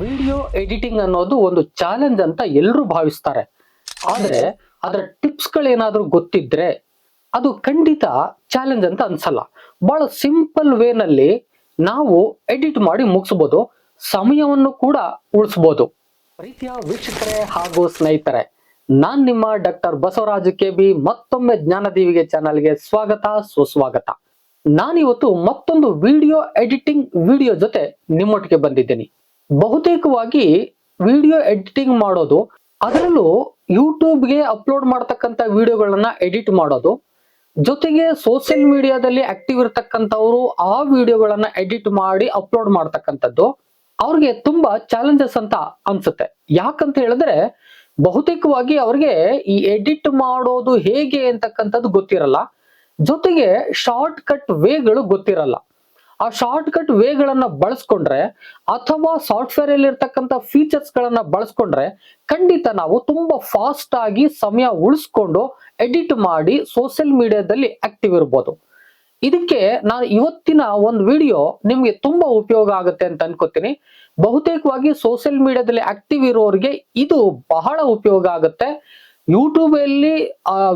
Video editing ಅನ್ನೋದು ಒಂದು challenge ಅಂತ ಎಲ್ಲರೂ ಭಾವಿಸ್ತಾರೆ. ಆದರೆ ಅದರ ಟಿಪ್ಸ್ ಗಳೇನಾದ್ರೂ ಗೊತ್ತಿದ್ರೆ ಅದು ಖಂಡಿತ ಚಾಲೆಂಜ್ ಅಂತ ಅನ್ಸಲ್ಲ. ಬಹಳ ಸಿಂಪಲ್ ವೇನಲ್ಲಿ ನಾವು ಎಡಿಟ್ ಮಾಡಿ ಮುಗಿಸ್ಬೋದು, ಸಮಯವನ್ನು ಕೂಡ ಉಳಿಸ್ಬೋದು. ಪ್ರೀತಿಯ ವೀಕ್ಷಕರೇ ಹಾಗೂ ಸ್ನೇಹಿತರೆ, ನಾನ್ ನಿಮ್ಮ ಡಾಕ್ಟರ್ ಬಸವರಾಜ್ ಕೆ ಬಿ ಮತ್ತೊಮ್ಮೆ ಜ್ಞಾನದೀವಿಗೆ ಚಾನಲ್ಗೆ ಸ್ವಾಗತ, ಸುಸ್ವಾಗತ. ನಾನಿವತ್ತು ಮತ್ತೊಂದು ವಿಡಿಯೋ ಎಡಿಟಿಂಗ್ ವಿಡಿಯೋ ಜೊತೆ ನಿಮ್ಮೊಟ್ಟಿಗೆ ಬಂದಿದ್ದೀನಿ. ಬಹುತೇಕವಾಗಿ ವಿಡಿಯೋ ಎಡಿಟಿಂಗ್ ಮಾಡೋದು, ಅದರಲ್ಲೂ ಯೂಟ್ಯೂಬ್ಗೆ ಅಪ್ಲೋಡ್ ಮಾಡ್ತಕ್ಕಂಥ ವಿಡಿಯೋಗಳನ್ನ ಎಡಿಟ್ ಮಾಡೋದು, ಜೊತೆಗೆ ಸೋಷಿಯಲ್ ಮೀಡಿಯಾದಲ್ಲಿ ಆಕ್ಟಿವ್ ಇರ್ತಕ್ಕಂಥವ್ರು ಆ ವಿಡಿಯೋಗಳನ್ನ ಎಡಿಟ್ ಮಾಡಿ ಅಪ್ಲೋಡ್ ಮಾಡ್ತಕ್ಕಂಥದ್ದು, ಅವ್ರಿಗೆ ತುಂಬಾ ಚಾಲೆಂಜಸ್ ಅಂತ ಅನ್ಸುತ್ತೆ. ಯಾಕಂತ ಹೇಳಿದ್ರೆ, ಬಹುತೇಕವಾಗಿ ಅವ್ರಿಗೆ ಈ ಎಡಿಟ್ ಮಾಡೋದು ಹೇಗೆ ಅಂತಕ್ಕಂಥದ್ದು ಗೊತ್ತಿರಲ್ಲ, ಜೊತೆಗೆ ಶಾರ್ಟ್ ಕಟ್ ವೇಗಳು ಗೊತ್ತಿರಲ್ಲ. ಆ ಶಾರ್ಟ್ ಕಟ್ ವೇಗಳನ್ನ ಬಳಸ್ಕೊಂಡ್ರೆ ಅಥವಾ ಸಾಫ್ಟ್ವೇರ್ ಅಲ್ಲಿ ಇರ್ತಕ್ಕಂಥ ಫೀಚರ್ಸ್ ಗಳನ್ನ ಬಳಸ್ಕೊಂಡ್ರೆ ಖಂಡಿತ ನಾವು ತುಂಬಾ ಫಾಸ್ಟ್ ಆಗಿ ಸಮಯ ಉಳಿಸ್ಕೊಂಡು ಎಡಿಟ್ ಮಾಡಿ ಸೋಷಿಯಲ್ ಮೀಡಿಯಾದಲ್ಲಿ ಆಕ್ಟಿವ್ ಇರ್ಬೋದು. ಇದಕ್ಕೆ ನಾನು ಇವತ್ತಿನ ಒಂದು ವಿಡಿಯೋ ನಿಮ್ಗೆ ತುಂಬಾ ಉಪಯೋಗ ಆಗುತ್ತೆ ಅಂತ ಅನ್ಕೋತೀನಿ. ಬಹುತೇಕವಾಗಿ ಸೋಷಿಯಲ್ ಮೀಡಿಯಾದಲ್ಲಿ ಆಕ್ಟಿವ್ ಇರೋರಿಗೆ ಇದು ಬಹಳ ಉಪಯೋಗ ಆಗುತ್ತೆ. ಯೂಟ್ಯೂಬ್ ಅಲ್ಲಿ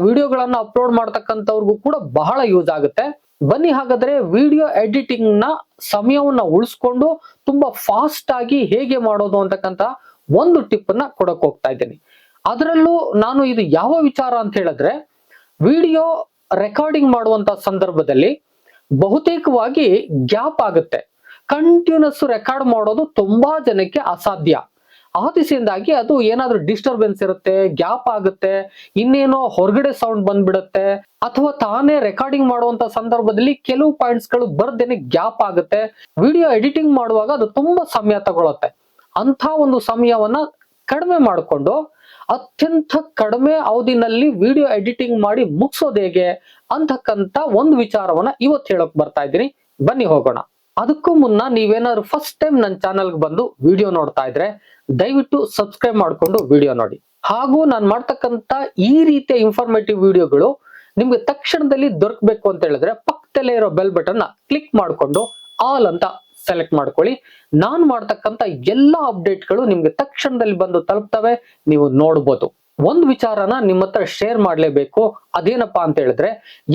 ವಿಡಿಯೋಗಳನ್ನ ಅಪ್ಲೋಡ್ ಮಾಡ್ತಕ್ಕಂಥವ್ರಿಗೂ ಕೂಡ ಬಹಳ ಯೂಸ್ ಆಗುತ್ತೆ. ಬನ್ನಿ ಹಾಗಾದ್ರೆ ವಿಡಿಯೋ ಎಡಿಟಿಂಗ್ನ ಸಮಯವನ್ನ ಉಳಿಸ್ಕೊಂಡು ತುಂಬಾ ಫಾಸ್ಟ್ ಆಗಿ ಹೇಗೆ ಮಾಡೋದು ಅಂತಕ್ಕಂತ ಒಂದು ಟಿಪ್ ಅನ್ನ ಕೊಡಕ್ ಹೋಗ್ತಾ ಇದ್ದೀನಿ. ಅದರಲ್ಲೂ ನಾನು ಇದು ಯಾವ ವಿಚಾರ ಅಂತ ಹೇಳಿದ್ರೆ, ವಿಡಿಯೋ ರೆಕಾರ್ಡಿಂಗ್ ಮಾಡುವಂತ ಸಂದರ್ಭದಲ್ಲಿ ಬಹುತೇಕವಾಗಿ ಗ್ಯಾಪ್ ಆಗುತ್ತೆ. ಕಂಟಿನ್ಯೂಸ್ ರೆಕಾರ್ಡ್ ಮಾಡೋದು ತುಂಬಾ ಜನಕ್ಕೆ ಅಸಾಧ್ಯ. ಆ ದಿಸೆಯಿಂದಾಗಿ ಅದು ಏನಾದ್ರೂ ಡಿಸ್ಟರ್ಬೆನ್ಸ್ ಇರುತ್ತೆ, ಗ್ಯಾಪ್ ಆಗುತ್ತೆ, ಇನ್ನೇನೋ ಹೊರಗಡೆ ಸೌಂಡ್ ಬಂದ್ಬಿಡುತ್ತೆ, ಅಥವಾ ತಾನೇ ರೆಕಾರ್ಡಿಂಗ್ ಮಾಡುವಂತ ಸಂದರ್ಭದಲ್ಲಿ ಕೆಲವು ಪಾಯಿಂಟ್ಸ್ಗಳು ಬರ್ದೇನೆ ಗ್ಯಾಪ್ ಆಗುತ್ತೆ ವಿಡಿಯೋ ಎಡಿಟಿಂಗ್ ಮಾಡುವಾಗ ಅದು ತುಂಬಾ ಸಮಯ ತಗೊಳತ್ತೆ. ಅಂತ ಒಂದು ಸಮಯವನ್ನ ಕಡಿಮೆ ಮಾಡಿಕೊಂಡು, ಅತ್ಯಂತ ಕಡಿಮೆ ಅವಧಿನಲ್ಲಿ ವಿಡಿಯೋ ಎಡಿಟಿಂಗ್ ಮಾಡಿ ಮುಗಿಸೋದು ಹೇಗೆ ಅಂತಕ್ಕಂತ ಒಂದು ವಿಚಾರವನ್ನ ಇವತ್ತು ಹೇಳಕ್ ಬರ್ತಾ ಇದ್ದೀನಿ. ಬನ್ನಿ ಹೋಗೋಣ. ಅದಕ್ಕೂ ಮುನ್ನ ನೀವೇನಾದ್ರು ಫಸ್ಟ್ ಟೈಮ್ ನನ್ನ ಚಾನಲ್ಗೆ ಬಂದು ವಿಡಿಯೋ ನೋಡ್ತಾ ಇದ್ರೆ ದಯವಿಟ್ಟು ಸಬ್ಸ್ಕ್ರೈಬ್ ಮಾಡಿಕೊಂಡು ವಿಡಿಯೋ ನೋಡಿ. ಹಾಗೂ ನಾನು ಮಾಡ್ತಕ್ಕಂತ ಈ ರೀತಿಯ ಇನ್ಫಾರ್ಮೇಟಿವ್ ವಿಡಿಯೋಗಳು ನಿಮ್ಗೆ ತಕ್ಷಣದಲ್ಲಿ ದೊರಕಬೇಕು ಅಂತ ಹೇಳಿದ್ರೆ ಪಕ್ಕದಲ್ಲೇ ಇರೋ ಬೆಲ್ ಬಟನ್ ಕ್ಲಿಕ್ ಮಾಡಿಕೊಂಡು ಆಲ್ ಅಂತ ಸೆಲೆಕ್ಟ್ ಮಾಡ್ಕೊಳ್ಳಿ. ನಾನು ಮಾಡ್ತಕ್ಕಂತ ಎಲ್ಲಾ ಅಪ್ಡೇಟ್ಗಳು ನಿಮ್ಗೆ ತಕ್ಷಣದಲ್ಲಿ ಬಂದು ತಲುಪ್ತವೆ, ನೀವು ನೋಡ್ಬೋದು. ಒಂದ್ ವಿಚಾರನ ನಿಮ್ಮ ಹತ್ರ ಶೇರ್ ಮಾಡಲೇಬೇಕು. ಅದೇನಪ್ಪಾ ಅಂತ ಹೇಳಿದ್ರೆ,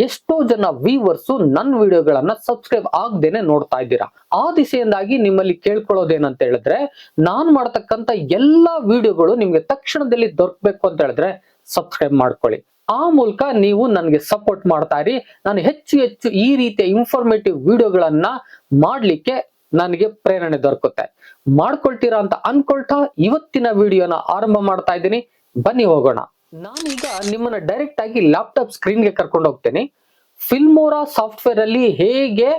ಎಷ್ಟೋ ಜನ ವ್ಯೂವರ್ಸ್ ನನ್ನ ವಿಡಿಯೋಗಳನ್ನ ಸಬ್ಸ್ಕ್ರೈಬ್ ಆಗ್ದೇನೆ ನೋಡ್ತಾ ಇದ್ದೀರಾ. ಆ ದಿಸೆಯಿಂದಾಗಿ ನಿಮ್ಮಲ್ಲಿ ಕೇಳ್ಕೊಳ್ಳೋದೇನಂತ ಹೇಳಿದ್ರೆ, ನಾನ್ ಮಾಡ್ತಕ್ಕಂತ ಎಲ್ಲಾ ವಿಡಿಯೋಗಳು ನಿಮ್ಗೆ ತಕ್ಷಣದಲ್ಲಿ ದೊರಕಬೇಕು ಅಂತ ಹೇಳಿದ್ರೆ ಸಬ್ಸ್ಕ್ರೈಬ್ ಮಾಡ್ಕೊಳ್ಳಿ. ಆ ಮೂಲಕ ನೀವು ನನಗೆ ಸಪೋರ್ಟ್ ಮಾಡ್ತಾ ಇರಿ. ನಾನು ಹೆಚ್ಚು ಹೆಚ್ಚು ಈ ರೀತಿಯ ಇನ್ಫಾರ್ಮೇಟಿವ್ ವಿಡಿಯೋಗಳನ್ನ ಮಾಡ್ಲಿಕ್ಕೆ ನನಗೆ ಪ್ರೇರಣೆ ದೊರಕುತ್ತೆ. ಮಾಡ್ಕೊಳ್ತೀರಾ ಅಂತ ಅನ್ಕೊಳ್ತಾ ಇವತ್ತಿನ ವಿಡಿಯೋನ ಆರಂಭ ಮಾಡ್ತಾ ಇದ್ದೀನಿ. ಬನ್ನಿ ಹೋಗೋಣ. ನಾನೀಗ ನಿಮ್ಮನ್ನ ಡೈರೆಕ್ಟ್ ಆಗಿ ಲ್ಯಾಪ್ಟಾಪ್ ಸ್ಕ್ರೀನ್ಗೆ ಕರ್ಕೊಂಡು ಹೋಗ್ತೇನೆ. ಫಿಲ್ಮೋರಾ ಸಾಫ್ಟ್ವೇರ್ ಅಲ್ಲಿ ಹೇಗೆ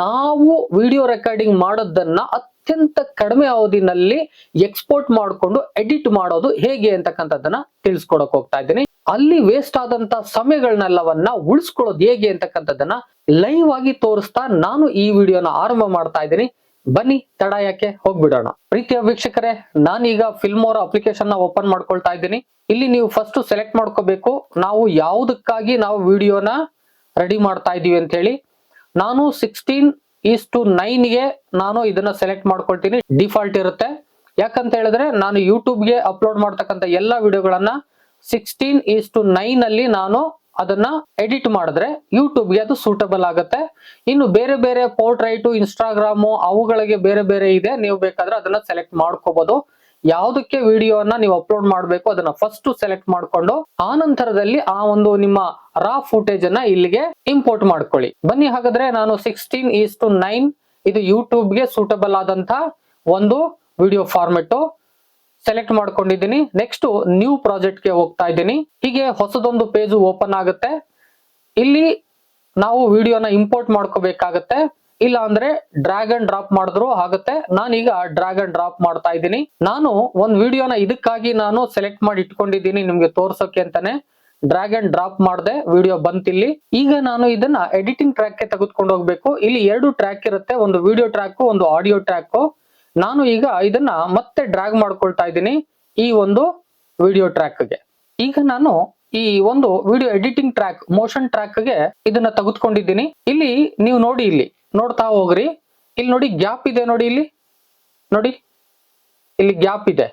ನಾವು ವಿಡಿಯೋ ರೆಕಾರ್ಡಿಂಗ್ ಮಾಡೋದನ್ನ ಅತ್ಯಂತ ಕಡಿಮೆ ಅವಧಿನಲ್ಲಿ ಎಕ್ಸ್ಪೋರ್ಟ್ ಮಾಡಿಕೊಂಡು ಎಡಿಟ್ ಮಾಡೋದು ಹೇಗೆ ಅಂತಕ್ಕಂಥದ್ದನ್ನ ತಿಳಿಸ್ಕೊಡಕ್ ಹೋಗ್ತಾ ಇದ್ದೀನಿ. ಅಲ್ಲಿ ವೇಸ್ಟ್ ಆದಂತ ಸಮಯಗಳನ್ನೆಲ್ಲವನ್ನ ಉಳಿಸ್ಕೊಳ್ಳೋದು ಹೇಗೆ ಅಂತಕ್ಕಂಥದ್ದನ್ನ ಲೈವ್ ಆಗಿ ತೋರಿಸ್ತಾ ನಾನು ಈ ವಿಡಿಯೋನ ಆರಂಭ ಮಾಡ್ತಾ ಇದ್ದೀನಿ. ಬನ್ನಿ, ತಡ ಯಾಕೆ? ಹೋಗ್ಬಿಡೋಣ. ಪ್ರೀತಿಯ ವೀಕ್ಷಕರೇ, ನಾನೀಗ ಫಿಲ್ಮೋರ ಅಪ್ಲಿಕೇಶನ್ನ ಓಪನ್ ಮಾಡ್ಕೊಳ್ತಾ ಇದ್ದೀನಿ. ಇಲ್ಲಿ ನೀವು ಫಸ್ಟ್ ಸೆಲೆಕ್ಟ್ ಮಾಡ್ಕೋಬೇಕು. ನಾವು ಯಾವುದಕ್ಕಾಗಿ ನಾವು ವಿಡಿಯೋನ ರೆಡಿ ಮಾಡ್ತಾ ಇದೀವಿ ಅಂತ ಹೇಳಿ ನಾನು ಸಿಕ್ಸ್ಟೀನ್ ಈಸ್ ಟು ನೈನ್ಗೆ ನಾನು ಇದನ್ನ ಸೆಲೆಕ್ಟ್ ಮಾಡ್ಕೊಳ್ತೀನಿ. ಡಿಫಾಲ್ಟ್ ಇರುತ್ತೆ. ಯಾಕಂತ ಹೇಳಿದ್ರೆ, ನಾನು ಯೂಟ್ಯೂಬ್ಗೆ ಅಪ್ಲೋಡ್ ಮಾಡ್ತಕ್ಕಂಥ ಎಲ್ಲ ವಿಡಿಯೋಗಳನ್ನ ಸಿಕ್ಸ್ಟೀನ್ ಈಸ್ ಟು ನೈನ್ ಅಲ್ಲಿ ನಾನು ಅದನ್ನ ಎಡಿಟ್ ಮಾಡಿದ್ರೆ ಯೂಟ್ಯೂಬ್ಗೆ ಅದು ಸೂಟಬಲ್ ಆಗುತ್ತೆ. ಇನ್ನು ಬೇರೆ ಬೇರೆ ಪೋರ್ಟ್ರೈಟು ಇನ್ಸ್ಟಾಗ್ರಾಮು ಅವುಗಳಿಗೆ ಬೇರೆ ಬೇರೆ ಇದೆ. ನೀವು ಬೇಕಾದ್ರೆ ಅದನ್ನ ಸೆಲೆಕ್ಟ್ ಮಾಡ್ಕೋಬಹುದು ಯಾವುದಕ್ಕೆ ವಿಡಿಯೋನ ನೀವು ಅಪ್ಲೋಡ್ ಮಾಡಬೇಕು ಅದನ್ನ ಫಸ್ಟ್ ಸೆಲೆಕ್ಟ್ ಮಾಡ್ಕೊಂಡು, ಆ ನಂತರದಲ್ಲಿ ಆ ಒಂದು ನಿಮ್ಮ ರಾ ಫುಟೇಜ್ ಅನ್ನ ಇಲ್ಲಿಗೆ ಇಂಪೋರ್ಟ್ ಮಾಡ್ಕೊಳ್ಳಿ. ಬನ್ನಿ ಹಾಗಾದ್ರೆ ನಾನು ಸಿಕ್ಸ್ಟೀನ್ ಈಸ್ ಟು ನೈನ್ ಇದು ಯೂಟ್ಯೂಬ್ಗೆ ಸೂಟಬಲ್ ಆದಂತ ಒಂದು ವಿಡಿಯೋ ಫಾರ್ಮೆಟ್ ಸೆಲೆಕ್ಟ್ ಮಾಡ್ಕೊಂಡಿದ್ದೀನಿ. ನೆಕ್ಸ್ಟ್ ನ್ಯೂ ಪ್ರಾಜೆಕ್ಟ್ಗೆ ಹೋಗ್ತಾ ಇದ್ದೀನಿ. ಹೀಗೆ ಹೊಸದೊಂದು ಪೇಜ್ ಓಪನ್ ಆಗುತ್ತೆ. ಇಲ್ಲಿ ನಾವು ವಿಡಿಯೋನ ಇಂಪೋರ್ಟ್ ಮಾಡ್ಕೋಬೇಕಾಗತ್ತೆ. ಇಲ್ಲ ಅಂದ್ರೆ ಡ್ರ್ಯಾಗ್ ಅಂಡ್ ಡ್ರಾಪ್ ಮಾಡಿದ್ರು ಆಗುತ್ತೆ. ನಾನೀಗ ಡ್ರ್ಯಾಗ್ ಅಂಡ್ ಡ್ರಾಪ್ ಮಾಡ್ತಾ ಇದ್ದೀನಿ. ನಾನು ಒಂದ್ ವಿಡಿಯೋನ ಇದಕ್ಕಾಗಿ ನಾನು ಸೆಲೆಕ್ಟ್ ಮಾಡಿ ಇಟ್ಕೊಂಡಿದ್ದೀನಿ ನಿಮ್ಗೆ ತೋರ್ಸೋಕೆ ಅಂತಾನೆ. ಡ್ರ್ಯಾಗ್ ಅಂಡ್ ಡ್ರಾಪ್ ಮಾಡಿದೆ ವಿಡಿಯೋ ಬಂತಿಲ್ಲಿ. ಈಗ ನಾನು ಇದನ್ನ ಎಡಿಟಿಂಗ್ ಟ್ರ್ಯಾಕ್ಗೆ ತೆಗೆದುಕೊಂಡು ಹೋಗ್ಬೇಕು. ಇಲ್ಲಿ ಎರಡು ಟ್ರ್ಯಾಕ್ ಇರುತ್ತೆ. ಒಂದು ವಿಡಿಯೋ ಟ್ರ್ಯಾಕ್ ಒಂದು ಆಡಿಯೋ ಟ್ರ್ಯಾಕ್ ನಾನು ಈಗ ಇದನ್ನ ಮತ್ತೆ ಡ್ರ್ಯಾಗ್ ಮಾಡ್ಕೊಳ್ತಾ ಇದ್ದೀನಿ ಈ ಒಂದು ವಿಡಿಯೋ ಟ್ರ್ಯಾಕ್ಗೆ ಈಗ ನಾನು ಈ ಒಂದು ವಿಡಿಯೋ ಎಡಿಟಿಂಗ್ ಟ್ರ್ಯಾಕ್ ಮೋಷನ್ ಟ್ರ್ಯಾಕ್ಗೆ ಇದನ್ನ ತೆಗೆದುಕೊಂಡಿದ್ದೀನಿ. ಇಲ್ಲಿ ನೀವು ನೋಡಿ ಇಲ್ಲಿ ನೋಡ್ತಾ ಹೋಗ್ರಿ. ಇಲ್ಲಿ ನೋಡಿ ಗ್ಯಾಪ್ ಇದೆ ನೋಡಿ ಇಲ್ಲಿ. ನೋಡಿ ಇಲ್ಲಿ ಗ್ಯಾಪ್ ಇದೆ.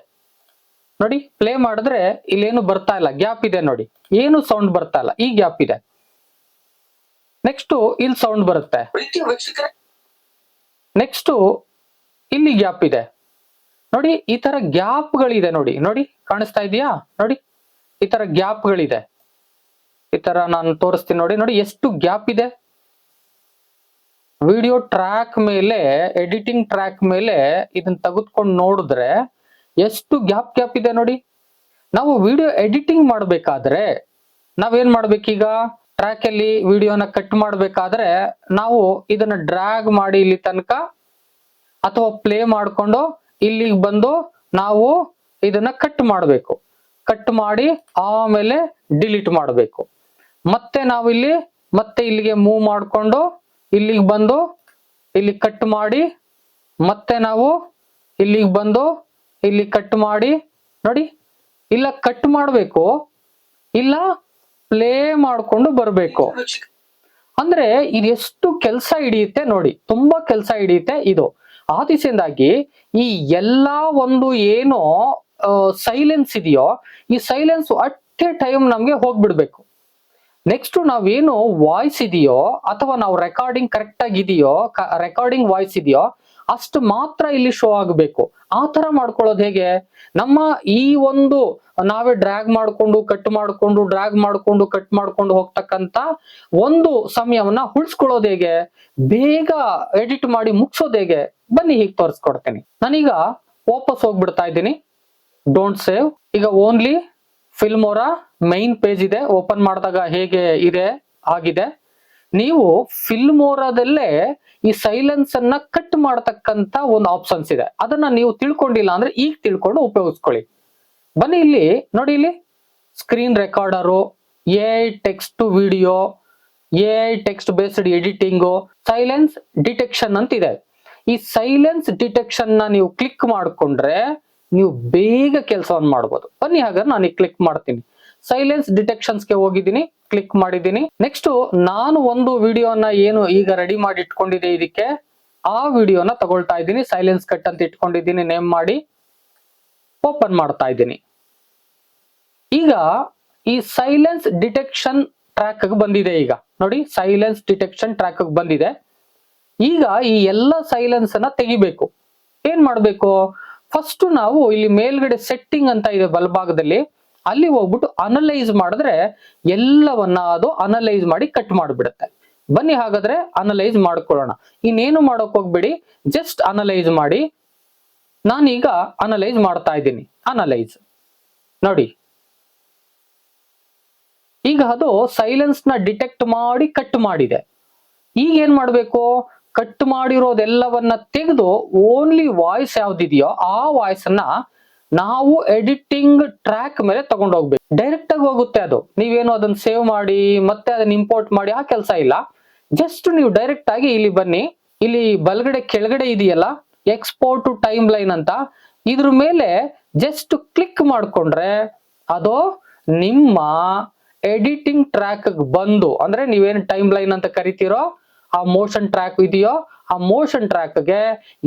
ನೋಡಿ ಪ್ಲೇ ಮಾಡಿದ್ರೆ ಇಲ್ಲೇನು ಬರ್ತಾ ಇಲ್ಲ. ಗ್ಯಾಪ್ ಇದೆ ನೋಡಿ. ಏನು ಸೌಂಡ್ ಬರ್ತಾ ಇಲ್ಲ. ಈ ಗ್ಯಾಪ್ ಇದೆ. ನೆಕ್ಸ್ಟ್ ಇಲ್ಲಿ ಸೌಂಡ್ ಬರುತ್ತೆ. ನೆಕ್ಸ್ಟ್ ಇಲ್ಲಿ ಗ್ಯಾಪ್ ಇದೆ. ನೋಡಿ, ಈ ತರ ಗ್ಯಾಪ್ಗಳಿದೆ ನೋಡಿ. ನೋಡಿ, ಕಾಣಿಸ್ತಾ ಇದೆಯಾ ನೋಡಿ, ಈ ತರ ಗ್ಯಾಪ್ಗಳಿದೆ ಈ ತರ ನಾನು ತೋರಿಸ್ತೀನಿ ನೋಡಿ. ನೋಡಿ, ಎಷ್ಟು ಗ್ಯಾಪ್ ಇದೆ. ವಿಡಿಯೋ ಟ್ರ್ಯಾಕ್ ಮೇಲೆ, ಎಡಿಟಿಂಗ್ ಟ್ರ್ಯಾಕ್ ಮೇಲೆ ಇದನ್ನ ತೆಗೆದುಕೊಂಡು ನೋಡಿದ್ರೆ ಎಷ್ಟು ಗ್ಯಾಪ್ ಗ್ಯಾಪ್ ಇದೆ ನೋಡಿ. ನಾವು ವಿಡಿಯೋ ಎಡಿಟಿಂಗ್ ಮಾಡಬೇಕಾದ್ರೆ ನಾವೇನ್ ಮಾಡ್ಬೇಕೀಗ? ಟ್ರ್ಯಾಕ್ ಅಲ್ಲಿ ವಿಡಿಯೋನ ಕಟ್ ಮಾಡ್ಬೇಕಾದ್ರೆ ನಾವು ಇದನ್ನ ಡ್ರ್ಯಾಗ್ ಮಾಡಿ ಇಲ್ಲಿ ತನಕ ಅಥವಾ ಪ್ಲೇ ಮಾಡಿಕೊಂಡು ಇಲ್ಲಿಗೆ ಬಂದು ನಾವು ಇದನ್ನ ಕಟ್ ಮಾಡಬೇಕು. ಕಟ್ ಮಾಡಿ ಆಮೇಲೆ ಡಿಲೀಟ್ ಮಾಡಬೇಕು. ಮತ್ತೆ ನಾವು ಇಲ್ಲಿ ಮತ್ತೆ ಇಲ್ಲಿಗೆ ಮೂವ್ ಮಾಡಿಕೊಂಡು ಇಲ್ಲಿಗೆ ಬಂದು ಇಲ್ಲಿ ಕಟ್ ಮಾಡಿ ಮತ್ತೆ ನಾವು ಇಲ್ಲಿಗೆ ಬಂದು ಇಲ್ಲಿ ಕಟ್ ಮಾಡಿ ನೋಡಿ ಇಲ್ಲ ಕಟ್ ಮಾಡಬೇಕು ಇಲ್ಲ ಪ್ಲೇ ಮಾಡಿಕೊಂಡು ಬರಬೇಕು. ಅಂದ್ರೆ ಇದು ಎಷ್ಟು ಕೆಲಸ ಹಿಡಿಯುತ್ತೆ ನೋಡಿ ತುಂಬಾ ಕೆಲಸ ಹಿಡಿಯುತ್ತೆ ಇದು. ಆ ದಿಸೆಯಿಂದಾಗಿ ಈ ಎಲ್ಲಾ ಒಂದು ಏನೋ ಸೈಲೆನ್ಸ್ ಇದೆಯೋ, ಈ ಸೈಲೆನ್ಸ್ ಅಟ್ ಎ ಟೈಮ್ ನಮ್ಗೆ ಹೋಗ್ಬಿಡ್ಬೇಕು. ನೆಕ್ಸ್ಟ್ ನಾವೇನು ವಾಯ್ಸ್ ಇದೆಯೋ, ಅಥವಾ ನಾವು ರೆಕಾರ್ಡಿಂಗ್ ಕರೆಕ್ಟ್ ಆಗಿ ಇದೆಯೋ ರೆಕಾರ್ಡಿಂಗ್ ವಾಯ್ಸ್ ಇದೆಯೋ, ಅಷ್ಟು ಮಾತ್ರ ಇಲ್ಲಿ ಶೋ ಆಗಬೇಕು. ಆ ತರ ಮಾಡ್ಕೊಳ್ಳೋದು ಹೇಗೆ? ನಮ್ಮ ಈ ಒಂದು, ನಾವೇ ಡ್ರ್ಯಾಗ್ ಮಾಡ್ಕೊಂಡು ಕಟ್ ಮಾಡ್ಕೊಂಡು ಡ್ರ್ಯಾಗ್ ಮಾಡ್ಕೊಂಡು ಕಟ್ ಮಾಡ್ಕೊಂಡು ಹೋಗ್ತಕ್ಕಂತ ಒಂದು ಸಮಯವನ್ನ ಉಳಿಸ್ಕೊಳ್ಳೋದು ಹೇಗೆ? ಬೇಗ ಎಡಿಟ್ ಮಾಡಿ ಮುಗಿಸೋದು ಹೇಗೆ? ಬನ್ನಿ ಹೀಗೆ ತೋರಿಸ್ಕೊಡ್ತೀನಿ. ನಾನೀಗ ವಾಪಸ್ ಹೋಗ್ಬಿಡ್ತಾ ಇದ್ದೀನಿ. ಡೋಂಟ್ ಸೇವ್ ಈಗ ಓನ್ಲಿ ಫಿಲ್ಮೋರ ಮೈನ್ ಪೇಜ್ ಇದೆ. ಓಪನ್ ಮಾಡಿದಾಗ ಹೇಗೆ ಇದೆ, ಆಗಿದೆ. ನೀವು ಫಿಲ್ಮೋರಾದಲ್ಲೇ ಈ ಸೈಲೆನ್ಸ್ ಅನ್ನ ಕಟ್ ಮಾಡತಕ್ಕಂತ ಒಂದು ಆಪ್ಷನ್ಸ್ ಇದೆ. ಅದನ್ನ ನೀವು ತಿಳ್ಕೊಂಡಿಲ್ಲ ಅಂದ್ರೆ ಈಗ ತಿಳ್ಕೊಂಡು ಉಪಯೋಗಿಸ್ಕೊಳ್ಳಿ. ಬನ್ನಿ ಇಲ್ಲಿ, ನೋಡಿ ಇಲ್ಲಿ. Screen recorder a text to video a text based editing silence detection ಅಂತ ಇದೆ ಈ ಸೈಲೆನ್ಸ್ ಡಿಟೆಕ್ಷನ್ನ ನೀವು ಕ್ಲಿಕ್ ಮಾಡಿಕೊಂಡ್ರೆ ನೀವು ಬೇಗ ಕೆಲಸವನ್ನು ಮಾಡ್ಬೋದು. ಬನ್ನಿ ಹಾಗಾದ್ರೆ ನಾನು ಕ್ಲಿಕ್ ಮಾಡ್ತೀನಿ. ಸೈಲೆನ್ಸ್ ಡಿಟೆಕ್ಷನ್ಸ್ಗೆ ಹೋಗಿದ್ದೀನಿ, ಕ್ಲಿಕ್ ಮಾಡಿದ್ದೀನಿ. ನೆಕ್ಸ್ಟ್ ನಾನು ಒಂದು ವಿಡಿಯೋನ ಏನು ಈಗ ರೆಡಿ ಮಾಡಿ ಇಟ್ಕೊಂಡಿದೆ ಇದಕ್ಕೆ, ಆ ವಿಡಿಯೋನ ತಗೊಳ್ತಾ ಇದ್ದೀನಿ. ಸೈಲೆನ್ಸ್ ಕಟ್ ಅಂತ ಇಟ್ಕೊಂಡಿದ್ದೀನಿ, ನೇಮ್ ಮಾಡಿ, ಓಪನ್ ಮಾಡ್ತಾ ಇದ್ದೀನಿ. ಈಗ ಈ ಸೈಲೆನ್ಸ್ ಡಿಟೆಕ್ಷನ್ ಟ್ರ್ಯಾಕ್ ಬಂದಿದೆ ಈಗ. ನೋಡಿ, ಸೈಲೆನ್ಸ್ ಡಿಟೆಕ್ಷನ್ ಟ್ರ್ಯಾಕ್ ಬಂದಿದೆ. ಈಗ ಈ ಎಲ್ಲ ಸೈಲೆನ್ಸ್ ಅನ್ನ ತೆಗಿಬೇಕು. ಏನ್ ಮಾಡ್ಬೇಕು? ಫಸ್ಟ್ ನಾವು ಇಲ್ಲಿ ಮೇಲ್ಗಡೆ ಸೆಟ್ಟಿಂಗ್ ಅಂತ ಇದೆ ಬಲಭಾಗದಲ್ಲಿ. ಅಲ್ಲಿ ಹೋಗ್ಬಿಟ್ಟು ಅನಲೈಸ್ ಮಾಡಿದ್ರೆ ಎಲ್ಲವನ್ನ ಅದು ಅನಲೈಸ್ ಮಾಡಿ ಕಟ್ ಮಾಡಿಬಿಡುತ್ತೆ. ಬನ್ನಿ ಹಾಗಾದ್ರೆ ಅನಲೈಸ್ ಮಾಡ್ಕೊಳ್ಳೋಣ. ಇನ್ನೇನು ಮಾಡೋಕ್ ಹೋಗ್ಬೇಡಿ? ಜಸ್ಟ್ ಅನಲೈಸ್ ಮಾಡಿ. ನಾನೀಗ ಅನಲೈಸ್ ಮಾಡ್ತಾ ಇದ್ದೀನಿ. ಅನಲೈಸ್ ನೋಡಿ. ಈಗ ಅದು ಸೈಲೆನ್ಸ್ನ ಡಿಟೆಕ್ಟ್ ಮಾಡಿ ಕಟ್ ಮಾಡಿದೆ. ಈಗ ಏನ್ ಮಾಡ್ಬೇಕು? ಕಟ್ ಮಾಡಿರೋದೆಲ್ಲವನ್ನ ತೆಗೆದು ಓನ್ಲಿ ವಾಯ್ಸ್ ಯಾವ್ದಿದೆಯೋ ಆ ವಾಯ್ಸ್ ಅನ್ನ ನಾವು ಎಡಿಟಿಂಗ್ ಟ್ರ್ಯಾಕ್ ಮೇಲೆ ತಗೊಂಡು ಹೋಗ್ಬೇಕು. ಡೈರೆಕ್ಟ್ ಆಗಿ ಹೋಗುತ್ತೆ ಅದು. ನೀವೇನು ಅದನ್ನ ಸೇವ್ ಮಾಡಿ, ಮತ್ತೆ ಅದನ್ನ ಇಂಪೋರ್ಟ್ ಮಾಡಿ, ಆ ಕೆಲಸ ಇಲ್ಲ. ಜಸ್ಟ್ ನೀವು ಡೈರೆಕ್ಟ್ ಆಗಿ ಇಲ್ಲಿ ಬನ್ನಿ. ಇಲ್ಲಿ ಬಲಗಡೆ ಕೆಳಗಡೆ ಇದೆಯಲ್ಲ ಎಕ್ಸ್ಪೋರ್ಟ್ ಟು ಟೈಮ್ ಲೈನ್ ಅಂತ. ಇದ್ರ ಮೇಲೆ ಜಸ್ಟ್ ಕ್ಲಿಕ್ ಮಾಡಿಕೊಂಡ್ರೆ ಅದು ನಿಮ್ಮ ಎಡಿಟಿಂಗ್ ಟ್ರ್ಯಾಕ್ ಬಂದು, ಅಂದ್ರೆ ನೀವೇನು ಟೈಮ್ ಲೈನ್ ಅಂತ ಕರಿತೀರೋ ಆ ಮೋಷನ್ ಟ್ರ್ಯಾಕ್ ಇದೆಯೋ ಆ ಮೋಷನ್ ಟ್ರ್ಯಾಕ್ಗೆ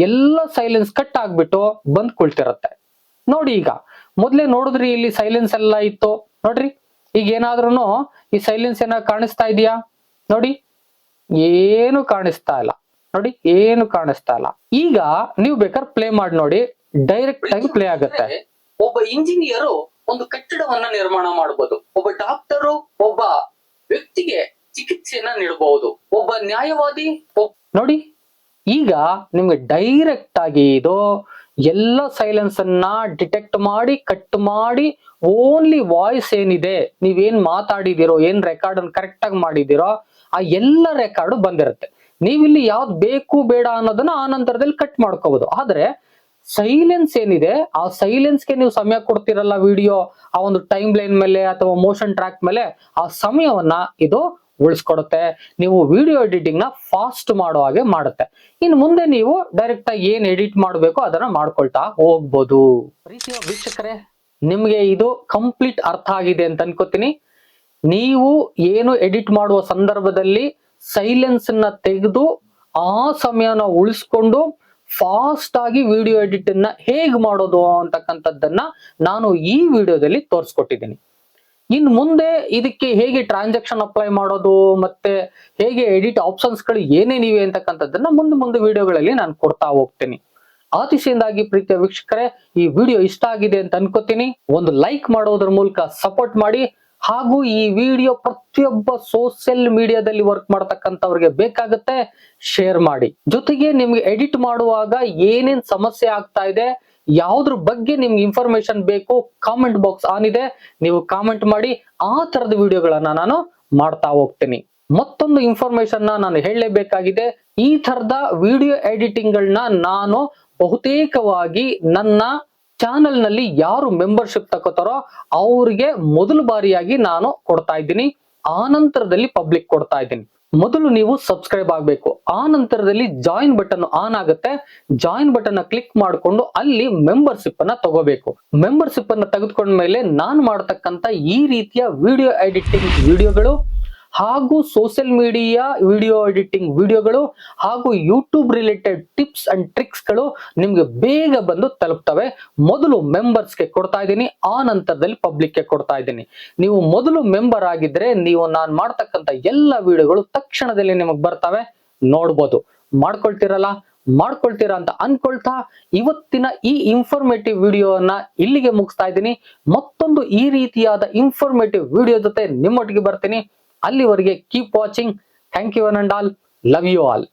ಎಲ್ಲ ಸೈಲೆನ್ಸ್ ಕಟ್ ಆಗ್ಬಿಟ್ಟು ಬಂದ್ ಕುಳ್ತಿರತ್ತೆ. ನೋಡಿ ಈಗ ಮೊದ್ಲೇ ನೋಡಿದ್ರಿ ಇಲ್ಲಿ ಸೈಲೆನ್ಸ್ ಎಲ್ಲ ಇತ್ತು. ನೋಡ್ರಿ ಈಗ ಏನಾದ್ರೂ ಈ ಸೈಲೆನ್ಸ್ ಏನಾದ್ರು ಕಾಣಿಸ್ತಾ ಇದೆಯಾ? ನೋಡಿ ಏನು ಕಾಣಿಸ್ತಾ ಇಲ್ಲ. ನೋಡಿ ಏನು ಕಾಣಿಸ್ತಾ ಇಲ್ಲ. ಈಗ ನೀವು ಬೇಕಾದ್ರೆ ಪ್ಲೇ ಮಾಡಿ ನೋಡಿ ಡೈರೆಕ್ಟ್ ಆಗಿ ಪ್ಲೇ ಆಗುತ್ತೆ. ಒಬ್ಬ ಇಂಜಿನಿಯರು ಒಂದು ಕಟ್ಟಡವನ್ನ ನಿರ್ಮಾಣ ಮಾಡಬಹುದು ಒಬ್ಬ ಡಾಕ್ಟರು ಒಬ್ಬ ವ್ಯಕ್ತಿಗೆ ಚಿಕಿತ್ಸೆಯನ್ನ ನೀಡಬಹುದು ಒಬ್ಬ ನ್ಯಾಯವಾದಿ ನೋಡಿ, ಈಗ ನಿಮ್ಗೆ ಡೈರೆಕ್ಟ್ ಆಗಿ ಇದು ಎಲ್ಲ ಸೈಲೆನ್ಸ್ ಅನ್ನ ಡಿಟೆಕ್ಟ್ ಮಾಡಿ ಕಟ್ ಮಾಡಿ ಓನ್ಲಿ ವಾಯ್ಸ್ ಏನಿದೆ, ನೀವೇನ್ ಮಾತಾಡಿದಿರೋ, ಏನ್ ರೆಕಾರ್ಡ್ ಅನ್ನು ಕರೆಕ್ಟ್ ಆಗಿ ಮಾಡಿದಿರೋ, ಆ ಎಲ್ಲ ರೆಕಾರ್ಡ್ ಬಂದಿರುತ್ತೆ. ನೀವಿಲ್ಲಿ ಯಾವ್ದು ಬೇಕು, ಬೇಡ ಅನ್ನೋದನ್ನ ಆ ನಂತರದಲ್ಲಿ ಕಟ್ ಮಾಡ್ಕೋಬಹುದು ಆದ್ರೆ ಸೈಲೆನ್ಸ್ ಏನಿದೆ, ಆ ಸೈಲೆನ್ಸ್ಗೆ ನೀವು ಸಮಯ ಕೊಡ್ತಿರಲ್ಲ ವಿಡಿಯೋ ಆ ಒಂದು ಟೈಮ್ ಲೈನ್ ಮೇಲೆ ಅಥವಾ ಮೋಷನ್ ಟ್ರ್ಯಾಕ್ ಮೇಲೆ, ಆ ಸಮಯವನ್ನ ಇದು ಉಳಿಸ್ಕೊಡುತ್ತೆ. ನೀವು ವಿಡಿಯೋ ಎಡಿಟಿಂಗ್ನ ಫಾಸ್ಟ್ ಮಾಡೋ ಹಾಗೆ ಮಾಡುತ್ತೆ. ಇನ್ನು ಮುಂದೆ ನೀವು ಡೈರೆಕ್ಟ್ ಆಗಿ ಏನ್ ಎಡಿಟ್ ಮಾಡಬೇಕು ಅದನ್ನ ಮಾಡ್ಕೊಳ್ತಾ ಹೋಗ್ಬೋದು. ಪ್ರೀತಿಯ ವೀಕ್ಷಕರೇ, ನಿಮ್ಗೆ ಇದು ಕಂಪ್ಲೀಟ್ ಅರ್ಥ ಆಗಿದೆ ಅಂತ ಅನ್ಕೋತೀನಿ. ನೀವು ಏನು ಎಡಿಟ್ ಮಾಡುವ ಸಂದರ್ಭದಲ್ಲಿ ಸೈಲೆನ್ಸ್ನ ತೆಗೆದು ಆ ಸಮಯನ ಉಳಿಸ್ಕೊಂಡು ಫಾಸ್ಟ್ ಆಗಿ ವಿಡಿಯೋ ಎಡಿಟ್ ಅನ್ನ ಹೇಗ್ ಮಾಡೋದು ಅಂತಕ್ಕಂಥದ್ದನ್ನ ನಾನು ಈ ವಿಡಿಯೋದಲ್ಲಿ ತೋರಿಸ್ಕೊಟ್ಟಿದ್ದೀನಿ. ಇನ್ ಮುಂದೆ ಇದಕ್ಕೆ ಹೇಗೆ ಟ್ರಾನ್ಸಾಕ್ಷನ್ ಅಪ್ಲೈ ಮಾಡೋದು ಮತ್ತೆ ಹೇಗೆ ಎಡಿಟ್ ಆಪ್ಷನ್ಸ್ಗಳು ಏನೇನಿವೆ ಅಂತಕ್ಕಂಥದ್ದನ್ನ ಮುಂದೆ ಮುಂದೆ ವಿಡಿಯೋಗಳಲ್ಲಿ ನಾನು ಕೊಡ್ತಾ ಹೋಗ್ತೀನಿ. ಆತಿಶೆಯಿಂದಾಗಿ ಪ್ರೀತಿಯ ವೀಕ್ಷಕರೇ, ಈ ವಿಡಿಯೋ ಇಷ್ಟ ಆಗಿದೆ ಅಂತ ಅನ್ಕೋತೀನಿ. ಒಂದು ಲೈಕ್ ಮಾಡೋದ್ರ ಮೂಲಕ ಸಪೋರ್ಟ್ ಮಾಡಿ. ಹಾಗೂ ಈ ವಿಡಿಯೋ ಪ್ರತಿಯೊಬ್ಬ ಸೋಷಿಯಲ್ ಮೀಡಿಯಾದಲ್ಲಿ ವರ್ಕ್ ಮಾಡ್ತಕ್ಕಂಥವ್ರಿಗೆ ಬೇಕಾಗುತ್ತೆ ಶೇರ್ ಮಾಡಿ. ಜೊತೆಗೆ ನಿಮ್ಗೆ ಎಡಿಟ್ ಮಾಡುವಾಗ ಏನೇನ್ ಸಮಸ್ಯೆ ಆಗ್ತಾ ಇದೆ ಯಾವ್ದ್ರ ಬಗ್ಗೆ ನಿಮ್ಗೆ ಇನ್ಫಾರ್ಮೇಶನ್ ಬೇಕು ಕಾಮೆಂಟ್ ಬಾಕ್ಸ್ ಆನ್ ಇದೆ. ನೀವು ಕಾಮೆಂಟ್ ಮಾಡಿ, ಆ ತರದ ವಿಡಿಯೋಗಳನ್ನ ನಾನು ಮಾಡ್ತಾ ಹೋಗ್ತೀನಿ. ಮತ್ತೊಂದು ಇನ್ಫಾರ್ಮೇಶನ್ ನಾನು ಹೇಳಲೇಬೇಕಾಗಿದೆ. ಈ ತರದ ವಿಡಿಯೋ ಎಡಿಟಿಂಗ್ ಗಳನ್ನ ನಾನು ಬಹುತೇಕವಾಗಿ ನನ್ನ ಚಾನೆಲ್ನಲ್ಲಿ ಯಾರು ಮೆಂಬರ್ಶಿಪ್ ತಗೋತಾರೋ ಅವ್ರಿಗೆ ಮೊದಲು ಬಾರಿಯಾಗಿ ನಾನು ಕೊಡ್ತಾ ಇದ್ದೀನಿ. ಆ ನಂತರದಲ್ಲಿ ಪಬ್ಲಿಕ್ ಕೊಡ್ತಾ ಇದ್ದೀನಿ. ಮೊದಲು ನೀವು ಸಬ್ಸ್ಕ್ರೈಬ್ ಆಗಬೇಕು. ಆ ನಂತರದಲ್ಲಿ ಜಾಯಿನ್ ಬಟನ್ ಆನ್ ಆಗುತ್ತೆ. ಜಾಯಿನ್ ಬಟನ್ ಕ್ಲಿಕ್ ಮಾಡಿಕೊಂಡು ಅಲ್ಲಿ ಮೆಂಬರ್ಶಿಪ್ ಅನ್ನ ತಗೋಬೇಕು. ಮೆಂಬರ್ಶಿಪ್ ಅನ್ನ ತೆಗೆದುಕೊಂಡ್ಮೇಲೆ ನಾನು ಮಾಡತಕ್ಕಂತ ಈ ರೀತಿಯ ವಿಡಿಯೋ ಎಡಿಟಿಂಗ್ ವಿಡಿಯೋಗಳು ಹಾಗೂ ಸೋಷಿಯಲ್ ಮೀಡಿಯಾ ವಿಡಿಯೋ ಎಡಿಟಿಂಗ್ ವಿಡಿಯೋಗಳು ಹಾಗೂ ಯೂಟ್ಯೂಬ್ ರಿಲೇಟೆಡ್ ಟಿಪ್ಸ್ ಅಂಡ್ ಟ್ರಿಕ್ಸ್ಗಳು ನಿಮ್ಗೆ ಬೇಗ ಬಂದು ತಲುಪ್ತವೆ. ಮೊದಲು ಮೆಂಬರ್ಸ್ಗೆ ಕೊಡ್ತಾ ಇದ್ದೀನಿ, ಆ ನಂತರದಲ್ಲಿ ಪಬ್ಲಿಕ್ಗೆ ಕೊಡ್ತಾ ಇದ್ದೀನಿ. ನೀವು ಮೊದಲು ಮೆಂಬರ್ ಆಗಿದ್ರೆ ನೀವು ನಾನು ಮಾಡ್ತಕ್ಕಂಥ ಎಲ್ಲ ವಿಡಿಯೋಗಳು ತಕ್ಷಣದಲ್ಲಿ ನಿಮಗೆ ಬರ್ತವೆ. ನೋಡ್ಬೋದು. ಮಾಡ್ಕೊಳ್ತಿರಲ್ಲ? ಮಾಡ್ಕೊಳ್ತೀರಾ ಅಂತ ಅನ್ಕೊಳ್ತಾ ಇವತ್ತಿನ ಈ ಇನ್ಫಾರ್ಮೇಟಿವ್ ವಿಡಿಯೋನ ಇಲ್ಲಿಗೆ ಮುಗಿಸ್ತಾ ಇದ್ದೀನಿ. ಮತ್ತೊಂದು ಈ ರೀತಿಯಾದ ಇನ್ಫಾರ್ಮೇಟಿವ್ ವಿಡಿಯೋ ಜೊತೆ ನಿಮ್ಮೊಟ್ಟಿಗೆ ಬರ್ತೀನಿ. ಅಲ್ಲಿವರೆಗೆ keep watching thank you an and all love you all